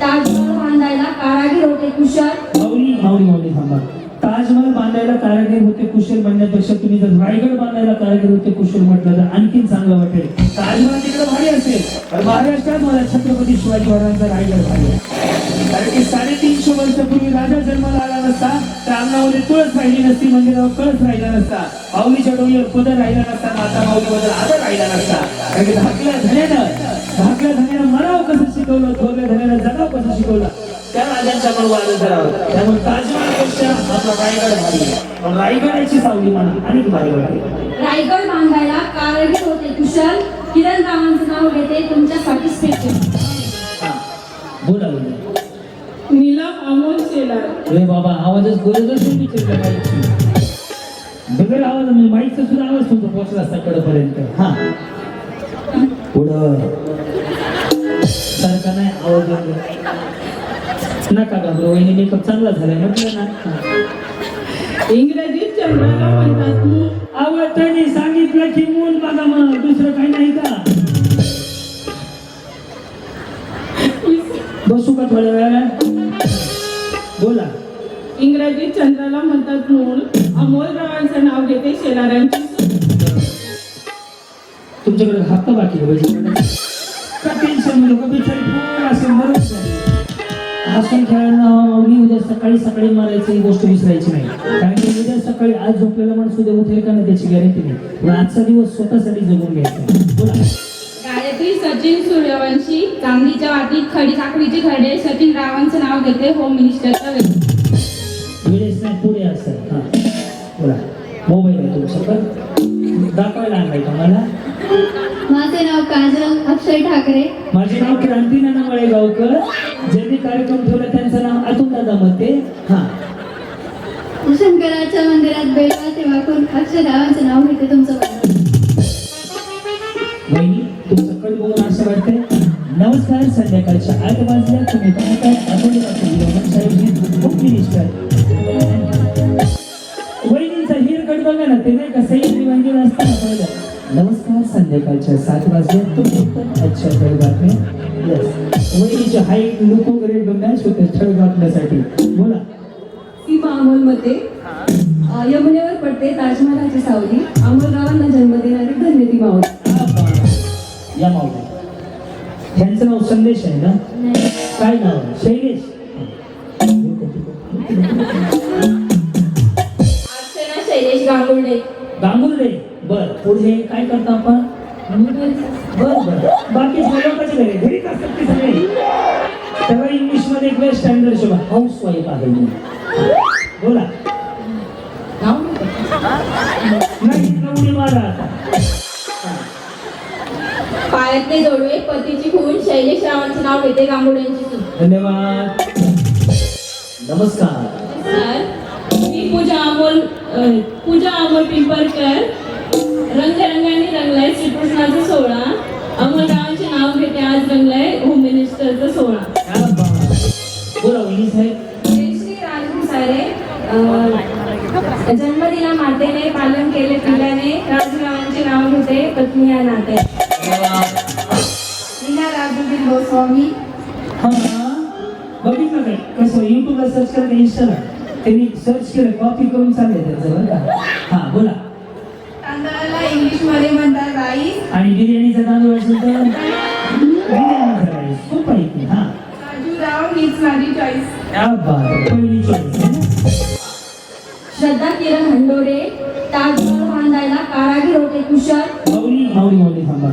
ताजमहल बांधायला कारागीर होते कुशल. माऊली माऊली माऊली थांबा. ताजमहल बांधायला कारागीर होते कुशल म्हणण्यापेक्षा तुम्ही जर रायगड बांधायला कारागीर होते कुशल म्हटलं तर आणखीन चांगलं वाटेल. ताजमहल तिकडे भारी असेल. पण महाराष्ट्रात मला छत्रपती शिवाजी महाराजांचा रायगड भारी कारण की साडेतीनशे वर्षापूर्वी राजा जन्माला आला नसता तर अंगणामध्ये तुळस राहिली नसती मंदिरावर कळस राहिला नसता माऊलीच्या डोळीवर पदर राहिला नसता माता माऊलीबद्दल आदर राहिला नसता. कारण की धाकल्या धन्यानं धाकल्या धन्यानं मराव कसं शिकवलं थोरल्या धन्यानं शिकवलं त्या राजांच्या पण वाद धरावं. त्यामुळे ताजमहलपेक्षा आपला रायगड भारी आहे. पण रायगडाची सावली मला आणि भारी वाटते रायगड बांधायला कारागीर होते. कुशल किरण रावांचं नाव घेते. तुमच्यासाठी स्पेशल हा. बोला बोला. नीलम अमोल शेलार अरे बाबा आवाजच नाही विचारलं माईकची बगैर आवाज म्हणजे माईकचा सुद्धा आवाज तुमचा पोहोचला असता कडपर्यंत. हा. पुढं. सारखा नाही आवाज. नका घाबरू वहिनी मेकअप चांगला झालाय म्हटलं ना. इंग्रजीत चंद्राला म्हणतात आवड त्यांनी सांगितलं की मूल बघा मग दुसरं काही नाही का? बसू का थोड्या वेळाला बोला. इंग्रजीत चंद्राला म्हणतात मून अमोल रावांचं नाव घेते शेलारांची. तुमच्याकडे हप्ता बाकी का टेन्शन लोक बिचारी हसून खेळायला मी उद्या सकाळी सकाळी मारायची ही गोष्ट विसरायची नाही. कारण की उद्या सकाळी आज झोपलेला माणूस उद्या उठेल का नाही त्याची गॅरंटी नाही. पण आजचा दिवस स्वतःसाठी जगून घ्यायचा. गायत्री सचिन सूर्यवंशी चांदीच्या वाटीत खडी साखळीचे खडे सचिन रावांचं नाव घेते होम मिनिस्टरचा वेळेस नाही पुढे असतात हा. बोला. मोबाईल आहे तुमच्याकडे दाखवायला आणलाय का मला माझे नाव काजल अक्षय ठाकरे. माझे नाव क्रांती नाना मळेगावकर. ज्यांनी कार्यक्रम ठेवला त्यांचं नाव अतुल दादा मते हा. शंकराच्या मंदिरात बेळा सेवा करून अक्षय रावांचं नाव घेते तुमचं वहिनी तुमचं कड बघून असं वाटतंय? नमस्कार संध्याकाळच्या आठ वाजल्या. तुम्ही पाहताय अकोले साहेबजी होम मिनिस्टर ना ते नाही का सह्याद्री मंदिर पहिलं नमस्कार संध्याकाळच्या सात वाजल्या. तुम्ही अच्छा ठळ बातम्या येस वहिनीची हाईट लुक वगैरे मॅच होते ठळ बातम्यासाठी बोला. सीमा अमोलमध्ये. यमुनेवर पडते ताजमहालाची सावली. अमोलरावांना जन्म देणारी धन्य ती बा. या मावली त्यांचं नाव संदेश आहे ना? काय नाव शैलेश. शैलेश गांगुर्डे गांगुर्डे बर पुढे काय करता आपण? बर बर. बाकी लोकांचे घरी घरीच असतात ते सगळे? तेव्हा इंग्लिशमध्ये एक वेळ स्टँडर्ड शोभा हाऊस वाईफ आहे बोला. नाही नवरी मारा आता पायातले जोडवे पतीची खून शैलेश रावांचं नाव घेते गांगुर्ड्यांची सून धन्यवाद. नमस्कार. पूजा अमोल पिंपरकर रंगरंगाने रंगलाय श्रीकृष्णाचा सोहळा. अमोलरावांचे नाव घेते आज रंगलाय होम मिनिस्टरचा सोहळा. श्री जन्मदिना मातेने पालन केले पिल्याने राजरावांचे नाव घेते पत्नी या नाते. मीना गोस्वामी हा बघितलं काय कसं युट्यूबला सर्च करा इंस्टाला त्यांनी सर्च केलं कॉपी करून चाललंय त्यांचं बरं का हा बोला तांदळाला इंग्लिशमध्ये म्हणतात राईस आणि बिर्याणीचा तांदूळ असेल तर बिर्याणीचा राईस खूप आहे की हा राजूराव हीच माझी चॉईस क्या बात आहे. पहिली choice आहे ना? श्रद्धा किरण हंडोरे ताजमहल बांधायला कारागीर होते कुशल माऊली माऊली माऊली थांबा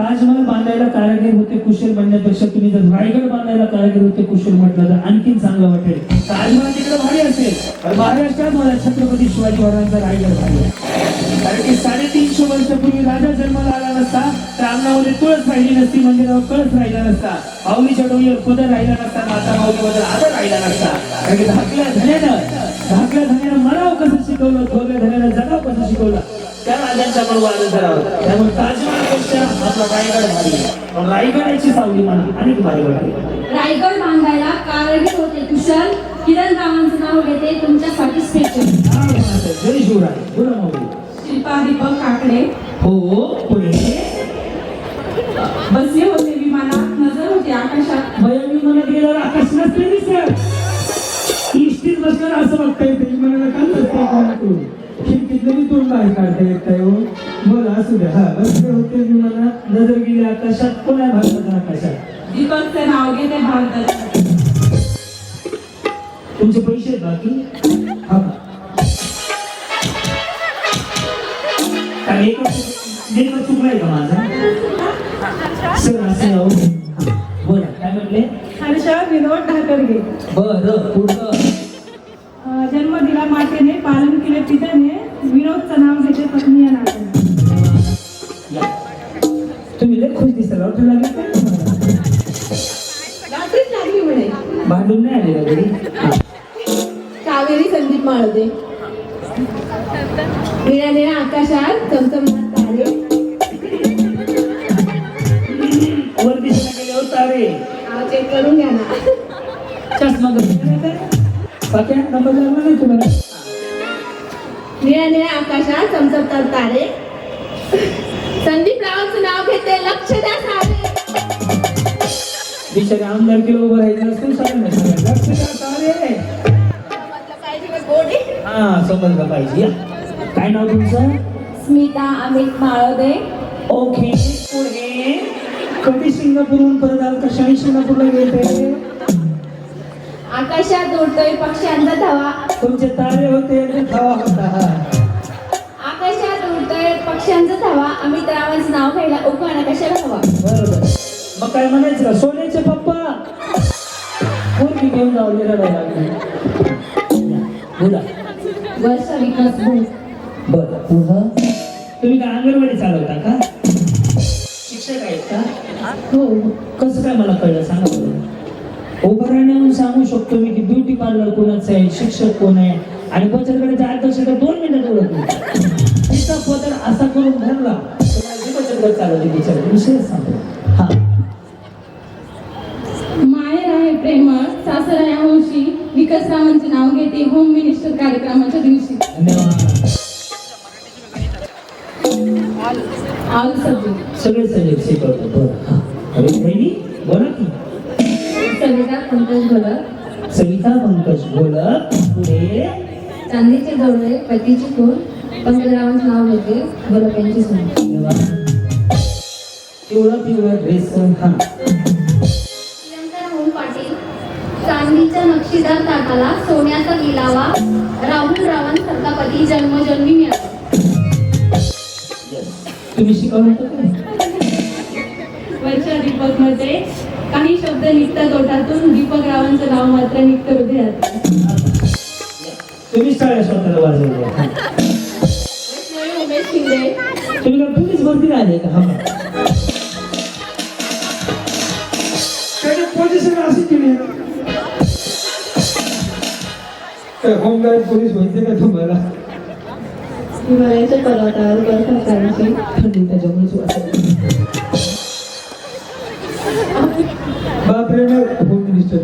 ताजमहल बांधायला कारागीर होते कुशल म्हणण्यापेक्षा तुम्ही जर रायगड बांधायला कारागीर होते कुशल म्हटलं तर आणखीन चांगलं वाटेल. ताजमहल तिकडे भारी असेल. महाराष्ट्रात मला छत्रपती शिवाजी महाराजांचा रायगड भारी कारण की साडेतीनशे वर्षापूर्वी राजा जन्माला आला नसता तर अंगणामध्ये तुळस राहिली नसती मंदिरावर कळस राहिला नसता. माऊलीच्या डोळीवर पदर राहिला नसता माता माऊलीबद्दल आदर राहिला नसता. कारण की धाकल्या धन्यानं धाकल्या धन्यानं मराव कसं शिकवलं थोरल्या धन्यानं जगाव कसं शिकवलं त्या राजांच्या पण वाद धरावं त्यामुळे ताजमहल रायगडाची सावली मला अनेक भारी वाटते रायगड बांधायला कारणीभूत होते कुशल. किरण रावांचं नाव घेते. तुमच्यासाठी स्पेशल जय शिवराय बोला माऊली शिल्पा दीपक काकडे. हो पुढे बसले होते विमानात. नजर होते आकाशात. भया विमानात गेलं आकाश नसते सर इष्टीत बसल्यावर असं बघता येते विमानाला काल द्या. हा बसले होते विमानात नजर गेली आकाशात. कोण आहे भारताच्या आकाशात? दीपकचं नाव घेते भारताचं. तुमचे पैसे बाकी? हा का? काय एकच चुक- एकच चुकलाय का माझा? सर असं अहो. हा, बोला काय म्हटले? हर्षा विनोद ढाकरगे. बरं पुढं अं, जन्म दिला मातेने पालन केले पित्याने. भांडून नाही आले का घरी. कावेरी संदीप माळदे. निळ्या निळ्या आकाशात चमचमणात तारे. वर दिसायला गेले तारे. नाव चेक करून घ्या ना. चष्मा घालून बाकी नंबर लागला नाही तुम्हाला. निळ्या निळ्या आकाशात चमचमतात तारे. संदीप रावांचं नाव घेते लक्ष द्या सारे. बिचारे आमदार किलो उभं राहायचं असतो सगळ्यांना सांगायचं. हा समजलं पाहिजे. काय नाव तुमचं? स्मिता अमित माळोदे. ओके पुढे. कधी सिंगापूरहून परत आल कशाने सिंगापूरला गेले आकाशात उडतोय पक्ष्यांचा धवा. तुमचे तारे होते खावा होता. आकाशात उडतोय पक्ष्यांचा धवा. अमित रावांचं नाव घ्यायला उखाणा कशाला? मग काय म्हणायचं का? सोन्याचे पप्पा. कोण घेऊन जाऊ रडायला लागले. बोला. वर्षा विकास भोस बरं. पुढं तुम्ही काय अंगणवाडी चालवता का? शिक्षक आहेत का? हो. कसं काय मला कळलं? सांगा बरं. उभं राहण्याहून सांगू शकतो मी की ब्युटी पार्लर कोणाचं आहे? शिक्षक कोण आहे? आणि बचत अध्यक्ष सब्जेक्ट सगळे शिकवतो बरं अरे बहिणी बोला की. सविता पंकज भगत सविता पंकज बोलत. पुढे. चांदीचे जोडवे पतीची खून पंकजरावांचं नाव घेते. गोलप यांची सून. पिवळा पिवळा ड्रेस हा. प्रियंका राहुल पाटील चांदीच्या नक्षीदार ताटाला सोन्याचा गिलावा राहुल रावांसारखा पती जन्मजन्मी मिळाला. तुम्ही शिकवलं? वर्षा दीपकमध्ये काही शब्द निघतात ओठातून दीपक रावांचं नाव मात्र निघतं हृदयात. तुम्ही टाळ्या स्वतःला वाजवल्या. वैष्णवी उमेश शिंदे. तुम्ही का पोलीस भरती आले का? हा. त्याची पोझिशन अशी केली होमगार्ड पोलीस व्हायचे का तुम्हाला? हिमालयाच्या पर्वतावर बर्फ काढायची थंडी त्याच्यामुळेच. बापरे होम मिनिस्टर.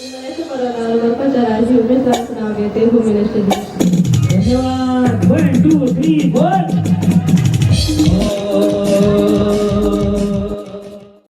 हिमालयाच्या पर्वतावर बर्फाच्या राजी उमेश रावांचं नाव घेते होम मिनिस्टर धन्यवाद वन टू थ्री फोर